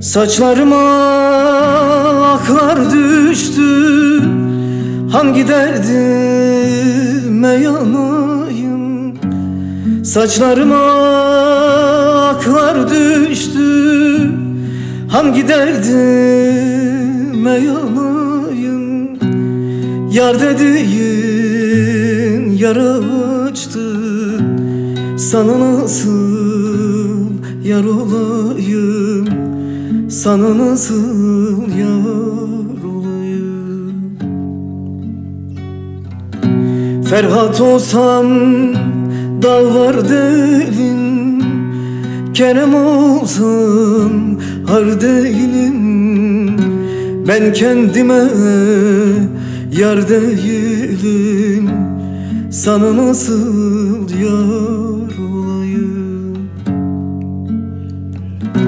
Saçlarıma aklar düştü. Hangi derdime yanayım? Saçlarıma aklar düştü. Hangi derdime yanayım? Yar dediğin yara açtı Sana nasıl yar olayım Sana nasıl yar olayım Ferhat olsam dal var delin Kerem olsam har değilim. Ben kendime yar değilim. Sana nasıl yar